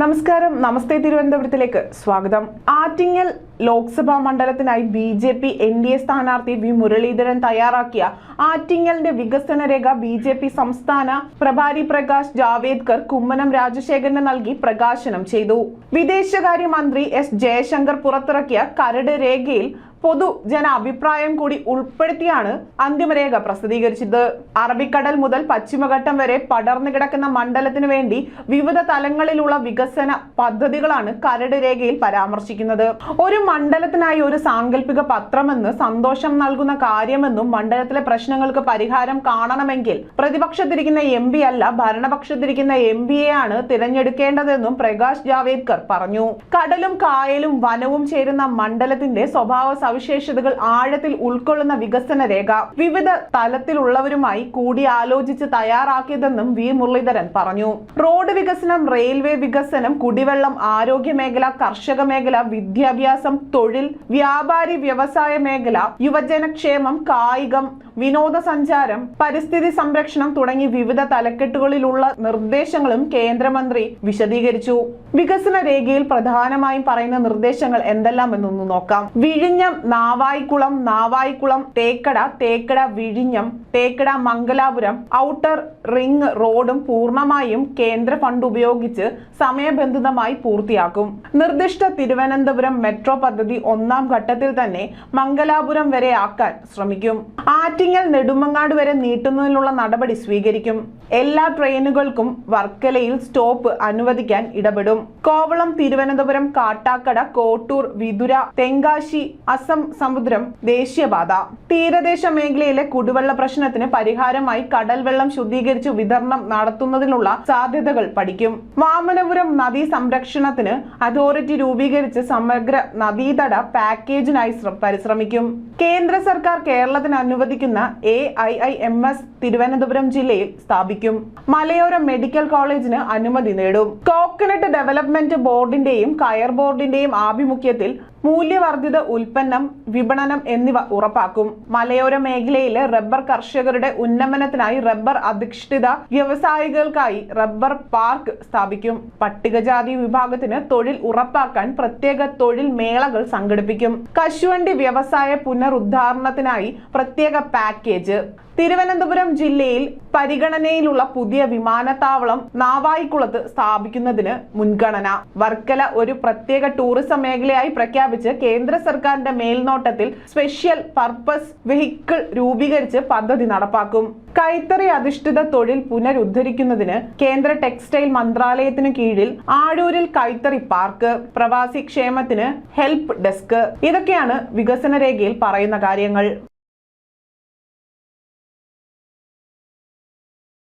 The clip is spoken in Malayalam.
നമസ്കാരം. നമസ്തേ തിരുവനന്തപുരത്തിലേക്ക്. സ്വാഗതം. Attingal Lok Sabha മണ്ഡലത്തിനായി B J P N D A സ്ഥാനാർത്ഥി വി മുരളീധരൻ തയ്യാറാക്കിയ ആറ്റിങ്ങലിന്റെ വികസന രേഖ ബി ജെ പി സംസ്ഥാന പ്രഭാരി പ്രകാശ് ജാവേദ്കർ കുമ്മനം രാജശേഖരന് നൽകി പ്രകാശനം ചെയ്തു. വിദേശകാര്യ മന്ത്രി എസ് ജയശങ്കർ പുറത്തിറക്കിയ കരട് രേഖയിൽ പൊതുജന അഭിപ്രായം കൂടി ഉൾപ്പെടുത്തിയാണ് അന്തിമരേഖ പ്രസിദ്ധീകരിച്ചത്. അറബിക്കടൽ മുതൽ പശ്ചിമഘട്ടം വരെ പടർന്നു കിടക്കുന്ന മണ്ഡലത്തിനു വേണ്ടി വിവിധ തലങ്ങളിലുള്ള വികസന പദ്ധതികളാണ് കരട് രേഖയിൽ പരാമർശിക്കുന്നത്. ഒരു മണ്ഡലത്തിനായി ഒരു സാങ്കല്പിക പത്രമെന്ന് സന്തോഷം നൽകുന്ന കാര്യമെന്നും മണ്ഡലത്തിലെ പ്രശ്നങ്ങൾക്ക് പരിഹാരം കാണണമെങ്കിൽ പ്രതിപക്ഷത്തിരിക്കുന്ന എം പി അല്ല ഭരണപക്ഷത്തിരിക്കുന്ന എം ആണ് തിരഞ്ഞെടുക്കേണ്ടതെന്നും പ്രകാശ് ജാവേദ്കർ പറഞ്ഞു. കടലും കായലും വനവും ചേരുന്ന മണ്ഡലത്തിന്റെ സ്വഭാവ സവിശേഷതകൾ ആഴത്തിൽ ഉൾക്കൊള്ളുന്ന വികസന രേഖ വിവിധ തലത്തിലുള്ളവരുമായി കൂടിയാലോചിച്ച് തയ്യാറാക്കിയതെന്നും വി മുരളീധരൻ പറഞ്ഞു. റോഡ് വികസനം റെയിൽവേ വികസനം കുടിവെള്ളം ആരോഗ്യ മേഖല കർഷക മേഖല വിദ്യാഭ്യാസം തൊഴിൽ വ്യാപാരി വ്യവസായ മേഖല യുവജനക്ഷേമം കായികം വിനോദസഞ്ചാരം പരിസ്ഥിതി സംരക്ഷണം തുടങ്ങി വിവിധ തലക്കെട്ടുകളിലുള്ള നിർദ്ദേശങ്ങളും കേന്ദ്രമന്ത്രി വിശദീകരിച്ചു. വികസന രേഖയിൽ പ്രധാനമായും പറയുന്ന നിർദ്ദേശങ്ങൾ എന്തെല്ലാം എന്നൊന്ന് നോക്കാം. വിഴിഞ്ഞം നാവായിക്കുളം നാവായിക്കുളം തേക്കട തേക്കട വിഴിഞ്ഞം തേക്കട മംഗലാപുരം ഔട്ടർ റിംഗ് റോഡും പൂർണമായും കേന്ദ്ര ഫണ്ട് ഉപയോഗിച്ച് സമയബന്ധിതമായി പൂർത്തിയാക്കും. നിർദ്ദിഷ്ട തിരുവനന്തപുരം മെട്രോ പദ്ധതി ഒന്നാം ഘട്ടത്തിൽ തന്നെ മംഗലാപുരം വരെ ആക്കാൻ ശ്രമിക്കും. ആറ്റിങ്ങൽ നെടുമങ്ങാട് വരെ നീട്ടുന്നതിനുള്ള നടപടി സ്വീകരിക്കും. എല്ലാ ട്രെയിനുകൾക്കും വർക്കലയിൽ സ്റ്റോപ്പ് അനുവദിക്കാൻ ഇടപെടും. കോവളം തിരുവനന്തപുരം കാട്ടാക്കട കോട്ടൂർ വിതുര തെങ്കാശി അസം സമുദ്രം ദേശീയപാത തീരദേശ മേഖലയിലെ കുടിവെള്ള പ്രശ്നത്തിന് പരിഹാരമായി കടൽ വെള്ളം ശുദ്ധീകരിച്ച് വിതരണം നടത്തുന്നതിനുള്ള സാധ്യതകൾ പഠിക്കും. വാമനപുരം നദീ സംരക്ഷണത്തിന് അതോറിറ്റി രൂപീകരിച്ച് സമഗ്ര നദീതട പാക്കേജിനായി ശ്ര- പരിശ്രമിക്കും. കേന്ദ്ര സർക്കാർ കേരളത്തിന് അനുവദിക്കുന്ന A I I M S Thiruvananthapuram ജില്ലയിൽ സ്ഥാപിക്കും. മലയോര മെഡിക്കൽ കോളേജിന് അനുമതി നേടും. കോക്കനട്ട് ഡെവലപ്മെന്റ് ബോർഡിന്റെയും കയർ ബോർഡിന്റെയും ആഭിമുഖ്യത്തിൽ മൂല്യവർദ്ധിത ഉൽപ്പന്നം വിപണനം എന്നിവ ഉറപ്പാക്കും. മലയോര മേഖലയിലെ റബ്ബർ കർഷകരുടെ ഉന്നമനത്തിനായി റബ്ബർ അധിഷ്ഠിത വ്യവസായികൾക്കായി റബ്ബർ പാർക്ക് സ്ഥാപിക്കും. പട്ടികജാതി വിഭാഗത്തിന് തൊഴിൽ ഉറപ്പാക്കാൻ പ്രത്യേക തൊഴിൽ മേളകൾ സംഘടിപ്പിക്കും. കശുവണ്ടി വ്യവസായ പുനരുദ്ധാരണത്തിനായി പ്രത്യേക പാക്കേജ്. തിരുവനന്തപുരം ജില്ലയിൽ പരിഗണനയിലുള്ള പുതിയ വിമാനത്താവളം നാവായിക്കുളത്ത് സ്ഥാപിക്കുന്നതിന് മുൻഗണന. വർക്കല ഒരു പ്രത്യേക ടൂറിസം മേഖലയായി പ്രഖ്യാപിച്ച് കേന്ദ്ര സർക്കാരിന്റെ മേൽനോട്ടത്തിൽ സ്പെഷ്യൽ പർപ്പസ് വെഹിക്കിൾ രൂപീകരിച്ച് പദ്ധതി നടപ്പാക്കും. കൈത്തറി അധിഷ്ഠിത തൊഴിൽ പുനരുദ്ധരിക്കുന്നതിന് കേന്ദ്ര ടെക്സ്റ്റൈൽ മന്ത്രാലയത്തിന് കീഴിൽ ആഴൂരിൽ കൈത്തറി പാർക്ക് പ്രവാസി ക്ഷേമത്തിന് ഹെൽപ്പ് ഡെസ്ക്. ഇതൊക്കെയാണ് വികസന രേഖയിൽ പറയുന്ന കാര്യങ്ങൾ.